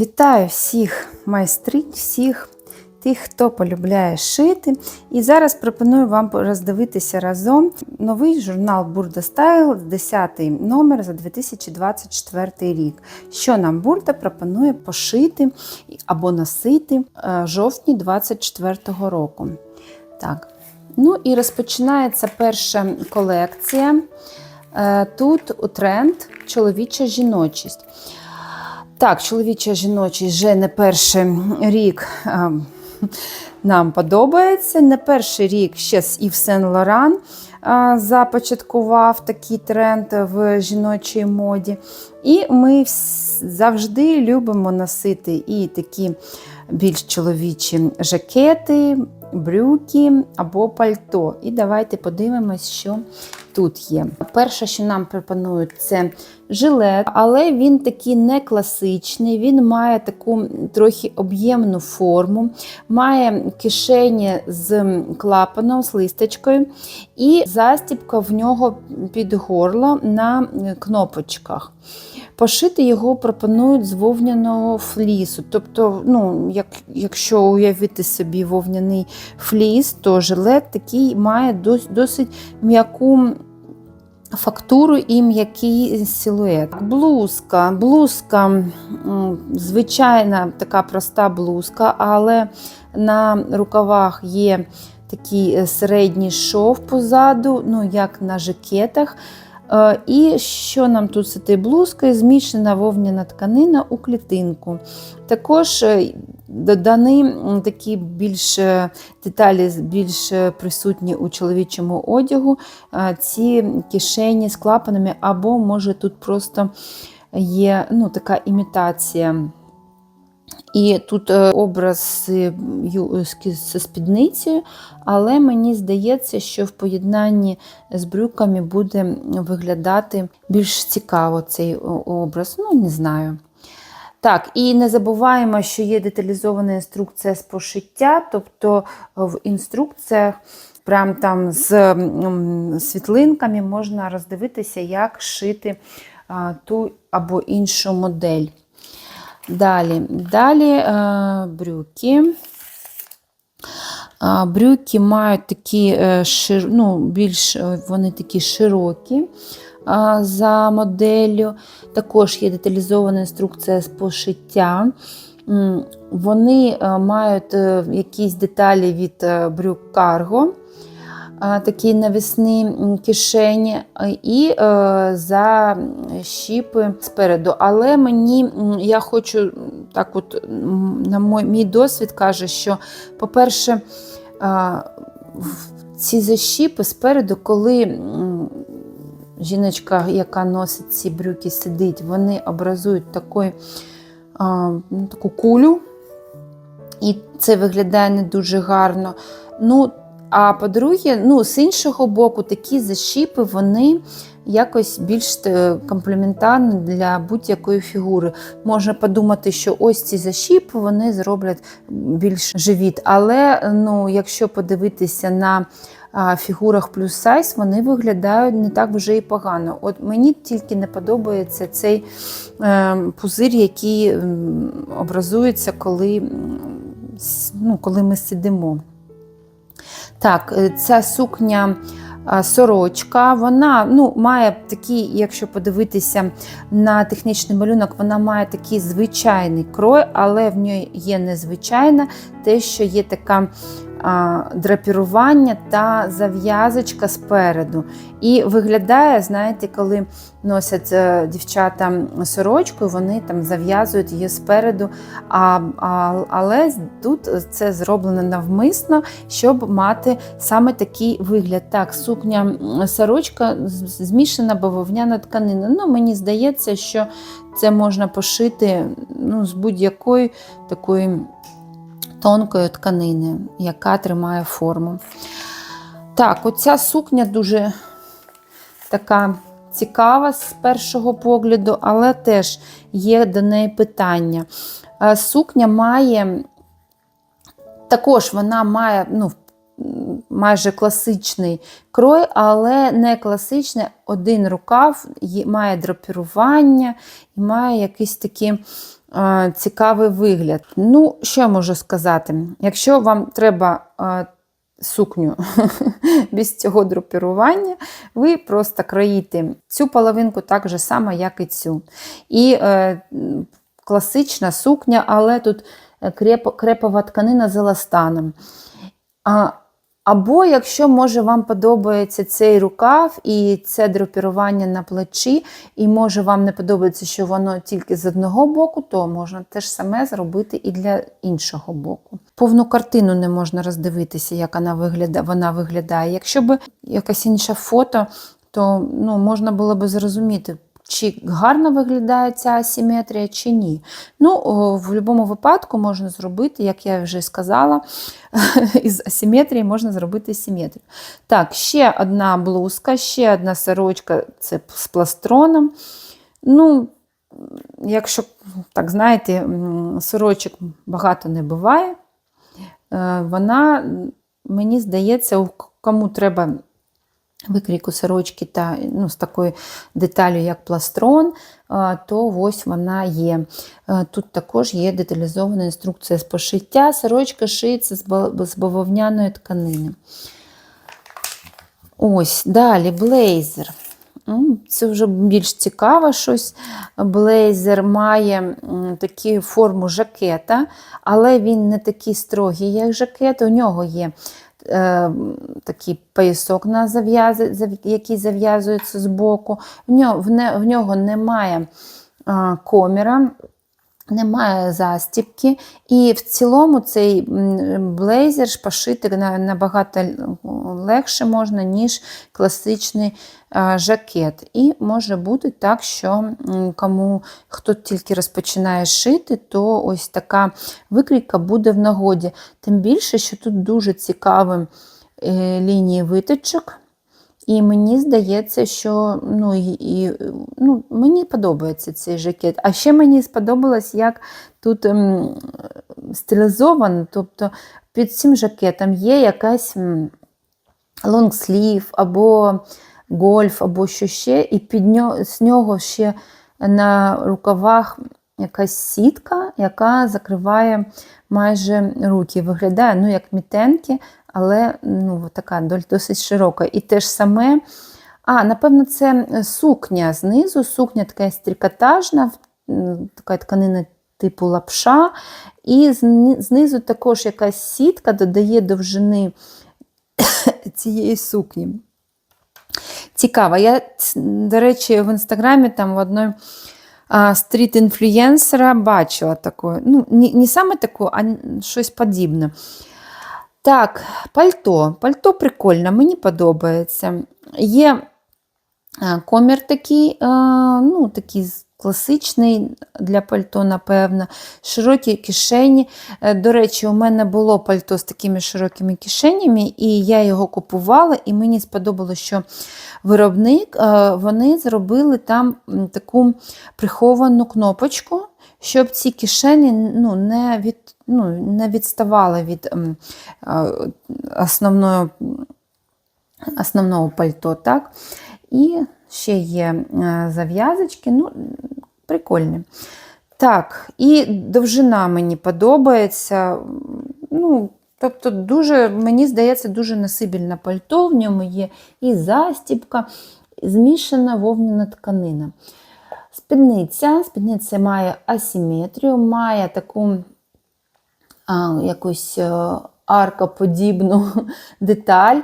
Вітаю всіх майстринь, всіх тих, хто полюбляє шити. І зараз пропоную вам роздивитися разом новий журнал Бурда Стайл, 10 номер за 2024 рік. Що нам Бурда пропонує пошити або носити е, жовтні 2024 року. Так. Ну і розпочинається перша колекція. Е, Тут у тренд чоловіча жіночість. Так, чоловіча жіночість вже не перший рік е, нам подобається. Не перший рік ще з Ів Сен Лоран е, започаткував такий тренд в жіночій моді. І ми завжди любимо носити і такі більш чоловічі жакети, брюки або пальто. І давайте подивимось, що тут є. Перше, що нам пропонують, це жилет, але він такий не класичний, він має таку трохи об'ємну форму, має кишені з клапаном, з листочкою, і застібка в нього під горло на кнопочках. Пошити його пропонують з вовняного флісу. Тобто, ну, як, якщо уявити собі вовняний фліс, то жилет такий має дос, досить м'яку фактуру і м'який силует. Блузка. Блузка, звичайна така проста блузка, але на рукавах є такий е, середній шов позаду, ну як на жакетах. Е, І що нам тут з цією блузкою? Змішана вовняна тканина у клітинку. Також е, додані такі більш е, деталі більш присутні у чоловічому одягу. Ці кишені з клапанами, або може тут просто є ну, така імітація. І тут е, образ е, з спідницею, але мені здається, що в поєднанні з брюками буде виглядати більш цікаво цей образ. Ну, не знаю. Так, і не забуваємо, що є деталізована інструкція з пошиття, тобто в інструкціях прям там з світлинками можна роздивитися, як шити ту або іншу модель. Далі, далі е, брюки. А, Брюки мають такі е, ну, більш е, вони такі широкі за моделлю. Також є деталізована інструкція з пошиття. Вони е, мають е, якісь деталі від е, брюк карго, такі навісні кишені, і е, за щіпи спереду. Але мені я хочу так, от на мой, мій досвід каже, що, по-перше, ці защіпи спереду, коли жіночка, яка носить ці брюки, сидить, вони образують такий, ну, таку кулю, і це виглядає не дуже гарно. Ну, а по-друге, ну, з іншого боку, такі защіпи, вони якось більш е, комплементарні для будь-якої фігури. Можна подумати, що ось ці защіпи вони зроблять більш живіт. Але ну, якщо подивитися на фігурах плюс сайз, вони виглядають не так вже і погано. От мені тільки не подобається цей е, пузир, який образується, коли, ну, коли ми сидимо. Так, е, ця сукня. Сорочка, вона ну, має такий, якщо подивитися на технічний малюнок, вона має такий звичайний крой, але в ній є незвичайна те, що є така драпірування та зав'язочка спереду. І виглядає, знаєте, коли носять е, дівчата сорочку, вони там зав'язують її спереду. А, а, але тут це зроблено навмисно, щоб мати саме такий вигляд. Так, сукня сорочка змішана бавовняна тканина. Ну, мені здається, що це можна пошити ну, з будь-якої такої тонкої тканини, яка тримає форму. Так, оця сукня дуже така цікава з першого погляду, але теж є до неї питання. Е, Сукня має, також вона має ну, майже класичний крой, але не класичний. Один рукав має драпірування і має якийсь такий е, цікавий вигляд. Ну, що я можу сказати? Якщо вам треба е, сукню без цього драпірування, ви просто кроїте цю половинку так же само, як і цю. І е, класична сукня, але тут е, креп, крепова тканина з еластаном. А, або якщо може вам подобається цей рукав і це драпірування на плечі, і може вам не подобається, що воно тільки з одного боку, то можна те ж саме зробити і для іншого боку. Повну картину не можна роздивитися, як вона виглядає. Вона виглядає. Якщо б якесь інше фото, то ну, можна було б зрозуміти. Чи гарно виглядає ця асиметрія, чи ні. Ну, в будь-якому випадку можна зробити, як я вже сказала, із асиметрії можна зробити симетрію. Так, ще одна блузка, ще одна сорочка це з пластроном. Ну, якщо, так знаєте, сорочок багато не буває, е, вона, мені здається, кому треба викрійку сорочки та ну, з такою деталю, як пластрон, то ось вона є. Е, Тут також є деталізована інструкція з пошиття. Сорочка шиється з бавовняної тканини. Ось, далі блейзер. Це вже більш цікаво щось. Блейзер має таку форму жакета, але він не такий строгий, як жакет. У нього є е, такий поясок, який зав'язується з боку. В нього, в нього немає е, коміра. Немає застібки, і в цілому цей блейзер пошити набагато легше можна, ніж класичний жакет. І може бути так, що кому хто тільки розпочинає шити, то ось така викрійка буде в нагоді. Тим більше, що тут дуже цікаві е, лінії виточок. І мені здається, що ну, і, ну, мені подобається цей жакет. А ще мені сподобалось, як тут ем, стилізовано, тобто під цим жакетом є якась лонгслів або гольф, або що ще, і під нього, з нього ще на рукавах якась сітка, яка закриває майже руки. Виглядає ну, як мітенки, але ну, така досить широка. І те ж саме, а, напевно, це сукня знизу, сукня така стрікотажна, така тканина типу лапша. І знизу також якась сітка додає довжини цієї сукні. Цікаво. Я, до речі, в інстаграмі там в одної стріт-інфлюєнсера бачила таку. Ну, не, не саме таку, а щось подібне. Так, пальто. Пальто прикольне, мені подобається. Є е, комір такий, е, ну, такий класичний для пальто, напевно, широкі кишені. Е, До речі, у мене було пальто з такими широкими кишенями, і я його купувала, і мені сподобалося, що виробник вони зробили там таку приховану кнопочку, щоб ці кишені ну, не, від, ну, не відставали від е, основної, основного пальто. Так? І ще є е, зав'язочки, ну, прикольні. Так, і довжина мені подобається. Ну, тобто, дуже, мені здається, дуже насибільне пальто. В ньому є і застібка, і змішана вовняна тканина. Спідниця. Спідниця має асиметрію, має таку а, якусь е, аркоподібну деталь.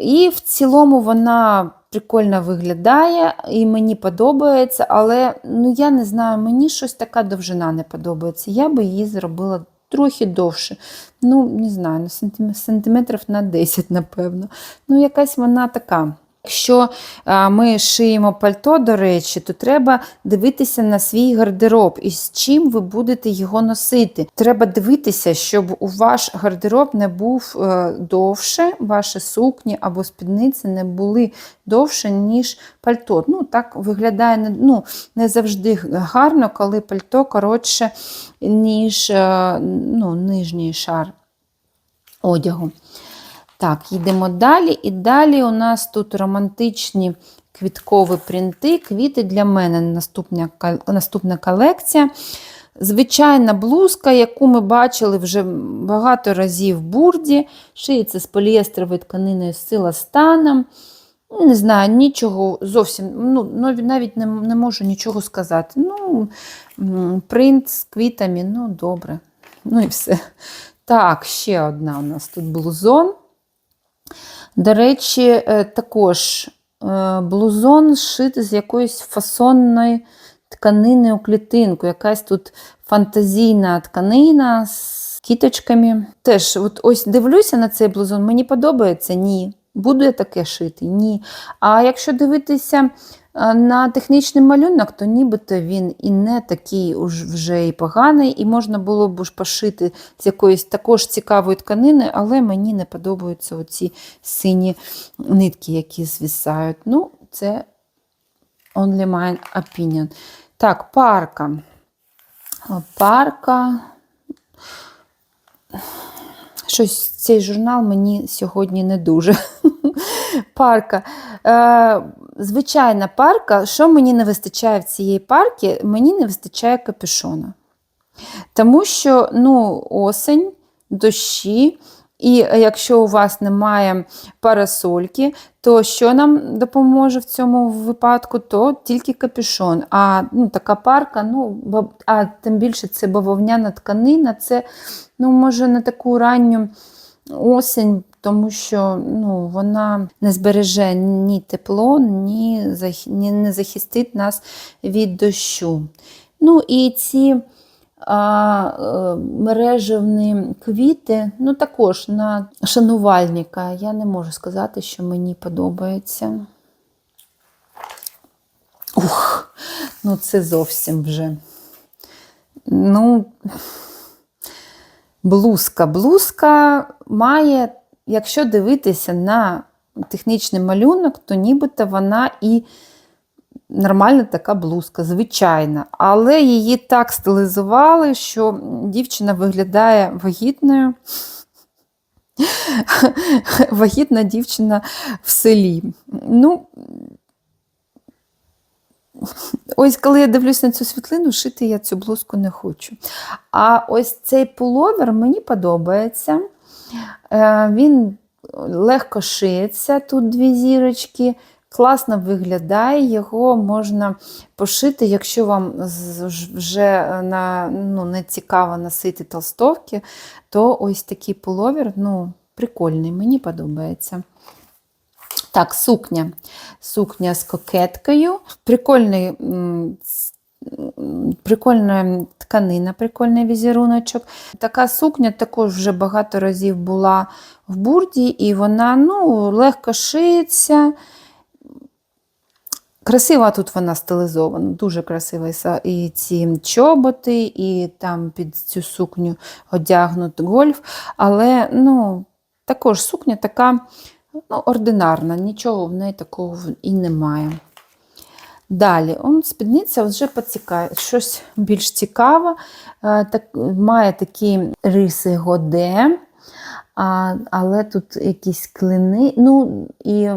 І в цілому вона прикольно виглядає і мені подобається, але ну, я не знаю, мені щось така довжина не подобається. Я би її зробила трохи довше. Ну, не знаю, сантиметрів на 10, напевно. Ну, якась вона така. Якщо ми шиємо пальто, до речі, то треба дивитися на свій гардероб і з чим ви будете його носити. Треба дивитися, щоб у ваш гардероб не був е, довше, ваші сукні або спідниці не були довше, ніж пальто. Ну, так виглядає ну, не завжди гарно, коли пальто коротше, ніж е, ну, нижній шар одягу. Так, йдемо далі. І далі у нас тут романтичні квіткові принти. Квіти для мене наступна, наступна колекція. Звичайна блузка, яку ми бачили вже багато разів в бурді. Шиється з поліестровою тканиною з силастаном. Не знаю, нічого зовсім, ну, навіть не, не можу нічого сказати. Ну, принт з квітами, ну, добре. Ну і все. Так, ще одна у нас тут блузон. До речі, е, також е, блузон шит з якоїсь фасонної тканини у клітинку. Якась тут фантазійна тканина з кіточками. Теж, от ось дивлюся на цей блузон, мені подобається? Ні. Буду я таке шити? Ні. А якщо дивитися е, на технічний малюнок, то нібито він і не такий уж вже і поганий, і можна було б уж пошити з якоїсь також цікавої тканини, але мені не подобаються оці сині нитки, які звісають. Ну, це only my opinion. Так, парка. Парка. Щось цей журнал мені сьогодні не дуже. Парка. Е, звичайна парка. Що мені не вистачає в цієї парки? Мені не вистачає капюшона. Тому що ну, осень, дощі, і якщо у вас немає парасольки, то що нам допоможе в цьому випадку, то тільки капюшон. А ну, така парка, ну, а тим більше це бавовняна тканина, це ну, може на таку ранню осінь, тому що ну, вона не збереже ні тепло, ні, ні не захистить нас від дощу. Ну і ці а, е, мережевні квіти, ну також на шанувальника. Я не можу сказати, що мені подобається. Ух, ну це зовсім вже. Ну, блузка. Блузка має, якщо дивитися на технічний малюнок, то нібито вона і нормальна така блузка, звичайна. Але її так стилізували, що дівчина виглядає вагітною. Вагітна дівчина в селі. Ну, ось коли я дивлюсь на цю світлину, шити я цю блузку не хочу. А ось цей пуловер мені подобається. Е, Він легко шиється, тут дві зірочки, класно виглядає, його можна пошити, якщо вам вже на, ну, не цікаво носити толстовки, то ось такий пуловер ну, прикольний, мені подобається. Так, сукня. Сукня з кокеткою. Прикольний, прикольна тканина, прикольний візеруночок. Така сукня також вже багато разів була в бурді, і вона ну, легко шиється. Красива тут вона стилізована, дуже красива. І ці чоботи, і там під цю сукню одягнут гольф. Але ну, також сукня така ну, ординарна, нічого в неї такого і немає. Далі, он, спідниця вже поцікає, щось більш цікаве, е, так, має такі риси годе, а, але тут якісь клини. Ну, і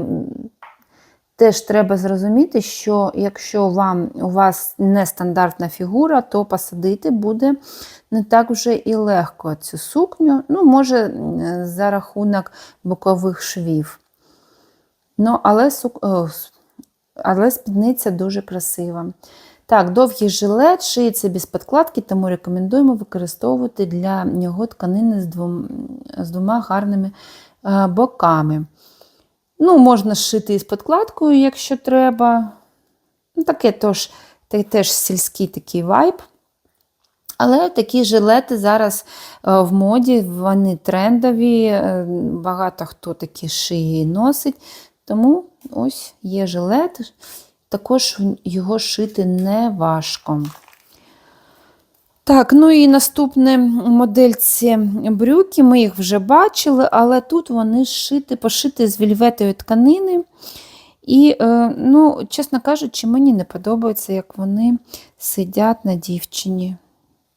теж треба зрозуміти, що якщо вам, у вас нестандартна фігура, то посадити буде не так вже і легко цю сукню. Ну, може, за рахунок бокових швів. Ну, але, сук... але спідниця дуже красива. Так, довгий жилет шиється без підкладки, тому рекомендуємо використовувати для нього тканини з двома гарними е, боками. Ну, можна шити із підкладкою, якщо треба. Ну, таке тож, те- теж сільський такий вайб. Але такі жилети зараз е, в моді, вони трендові, е, багато хто такі шиє і носить. Тому ось є жилет, також його шити не важко. Так, ну і наступне модель це брюки. Ми їх вже бачили, але тут вони шити, пошиті з вільветої тканини. І, е, ну, чесно кажучи, мені не подобається, як вони сидять на дівчині.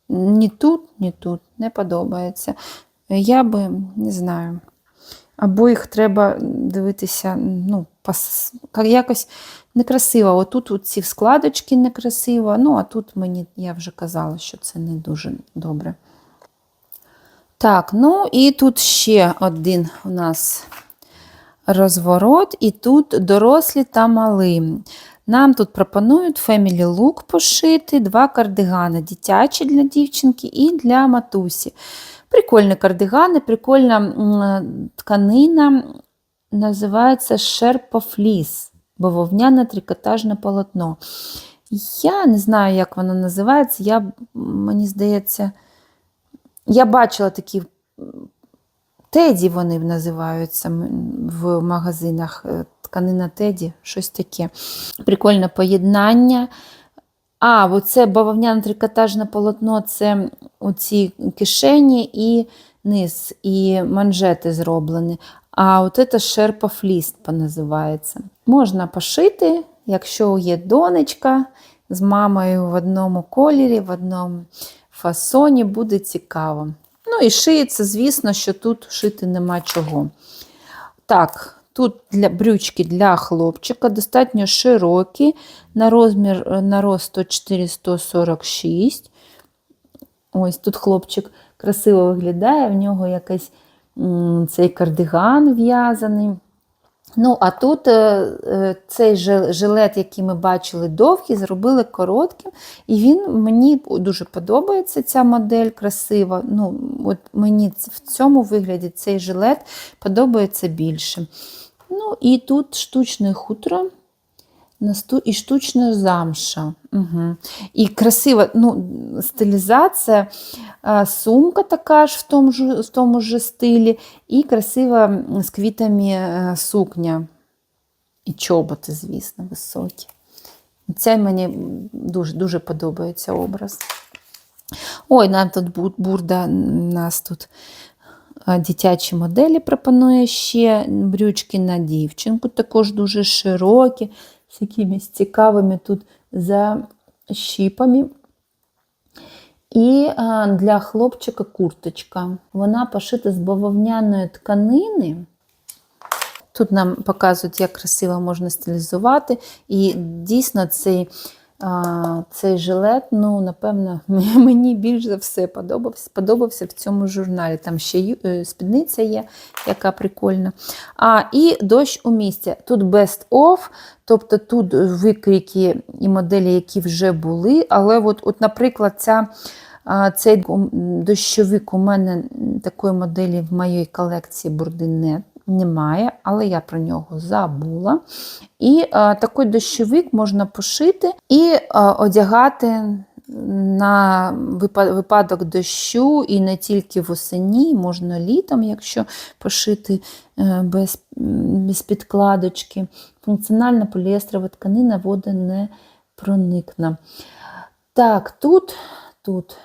Ні тут, ні тут не подобається. Я би не знаю. Або їх треба дивитися, ну, якось некрасиво. Отут ці складочки некрасиво, ну а тут мені, я вже казала, що це не дуже добре. Так, ну і тут ще один у нас розворот, і тут дорослі та мали. Нам тут пропонують Family Look пошити, два кардигани дитячі для дівчинки і для матусі. Прикольні кардигани, прикольна тканина, називається шерпофліс, бавовняне трикотажне полотно. Я не знаю, як воно називається. Я, мені здається, я бачила такі Теді вони називаються в магазинах. е, Тканина Теді, щось таке. Прикольне поєднання. А, оце бавовняне трикотажне полотно це оці кишені і низ, і манжети зроблені. А от це шерпа фліст називається. Можна пошити, якщо є донечка з мамою в одному кольорі, в одному фасоні, буде цікаво. Ну і шиється, звісно, що тут шити нема чого. Так, тут для брючки для хлопчика достатньо широкі, на розмір е, на рост 104-146. Ось тут хлопчик красиво виглядає, в нього якийсь цей кардиган в'язаний. Ну, а тут е, е, цей жилет, який ми бачили довгий, зробили коротким. І він мені дуже подобається ця модель красива. Ну, от мені в цьому вигляді цей жилет подобається більше. Ну, і тут штучне хутро і штучна замша. Угу. І красива ну, стилізація, сумка така ж в тому ж, в тому ж стилі, і красива з квітами е, сукня. І чоботи, звісно, високі. Це мені дуже, дуже подобається образ. Ой, нам тут бу- бурда, нас тут дитячі моделі пропонує ще брючки на дівчинку, також дуже широкі, з якимись цікавими тут защіпами. І для хлопчика курточка. Вона пошита з бавовняної тканини. Тут нам показують, як красиво можна стилізувати. І дійсно цей, цей жилет, ну, напевно, мені більш за все подобався, подобався в цьому журналі. Там ще е, спідниця є, яка прикольна. А, і дощ у місті. Тут best of, тобто тут викрики і моделі, які вже були. Але, от, от наприклад, ця. Цей дощовик у мене такої моделі в моїй колекції бурди не, немає, але я про нього забула. І а, такий дощовик можна пошити і а, одягати на випадок дощу, і не тільки восені, можна літом, якщо пошити е, без, без підкладочки. Функціональна поліестрова тканина вода не проникне. Так, тут, тут.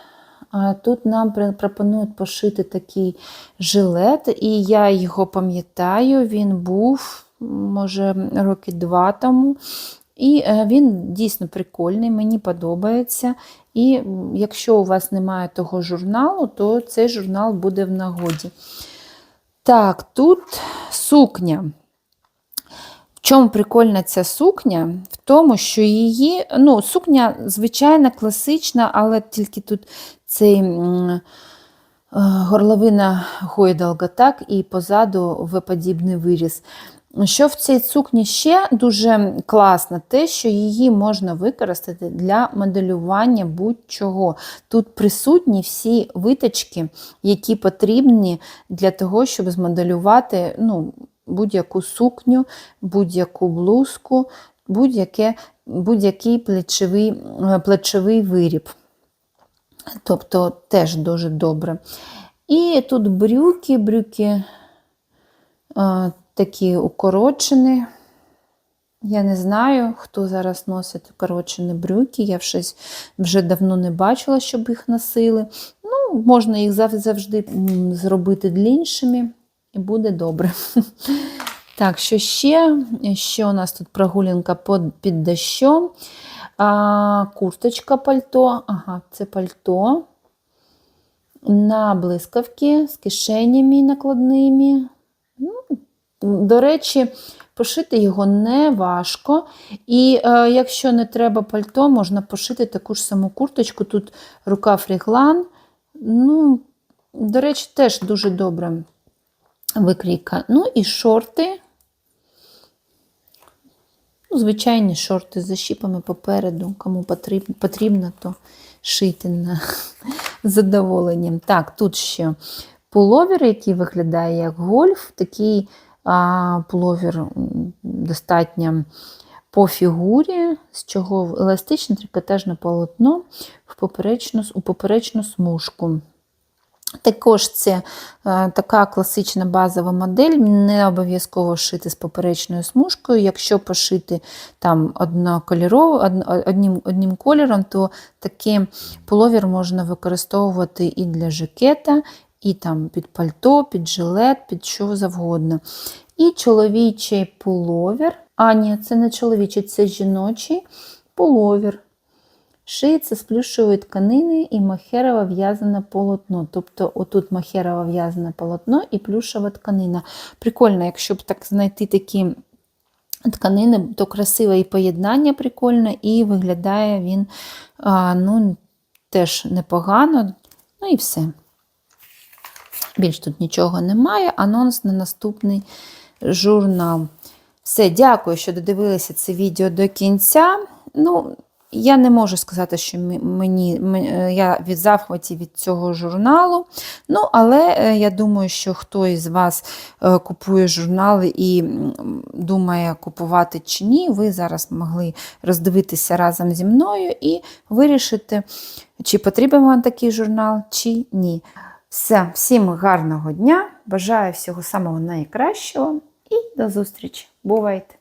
Тут нам пропонують пошити такий жилет, і я його пам'ятаю, він був, може, роки два тому. І е, він дійсно прикольний, мені подобається. І якщо у вас немає того журналу, то цей журнал буде в нагоді. Так, тут сукня. В чому прикольна ця сукня? В тому, що її, ну, сукня звичайна, класична, але тільки тут цей е, горловина гойдалга, так, і позаду V-подібний виріз. Що в цій сукні ще дуже класно, те, що її можна використати для моделювання будь-чого. Тут присутні всі виточки, які потрібні для того, щоб змоделювати ну, будь-яку сукню, будь-яку блузку, будь-який плечовий, е, плечовий виріб. Тобто теж дуже добре. І тут брюки, брюки а, такі укорочені. Я не знаю, хто зараз носить укорочені брюки. Я щось вже давно не бачила, щоб їх носили. Ну, можна їх завжди зробити дліншими, і буде добре. Так, що ще? Ще у нас тут прогулянка під дощом. А, курточка пальто. Ага, це пальто. На блискавки з кишенями накладними. Ну, до речі, пошити його не важко. І е, якщо не треба пальто, можна пошити таку ж саму курточку. Тут рукав реглан. Ну, до речі, теж дуже добре викрійка. Ну і шорти. Ну, звичайні шорти з защіпами попереду. Кому потрібно, потрібно то шити на задоволенням. Так, тут ще пуловер, який виглядає як гольф. Такий а, пуловер достатньо по фігурі, з чого еластичне трикотажне полотно в поперечну, у поперечну смужку. Також це е, така класична базова модель, не обов'язково шити з поперечною смужкою. Якщо пошити там одним, одним кольором, то такий пуловір можна використовувати і для жакета, і там під пальто, під жилет, під що завгодно. І чоловічий пуловір. А, ні, це не чоловічий, це жіночий пуловір. Шиється з плюшової тканини і махерове в'язане полотно. Тобто, отут махерове в'язане полотно і плюшова тканина. Прикольно, якщо б так знайти такі тканини, то красиве і поєднання прикольне, і виглядає він а, ну, теж непогано. Ну і все. Більш тут нічого немає. Анонс на наступний журнал. Все, дякую, що додивилися це відео до кінця. Ну, я не можу сказати, що мені, е, я від захваті від цього журналу. Ну, але е, я думаю, що хто із вас е, купує журнали і думає, купувати чи ні, ви зараз могли роздивитися разом зі мною і вирішити, чи потрібен вам такий журнал, чи ні. Все, всім гарного дня, бажаю всього самого найкращого і до зустрічі. Бувайте!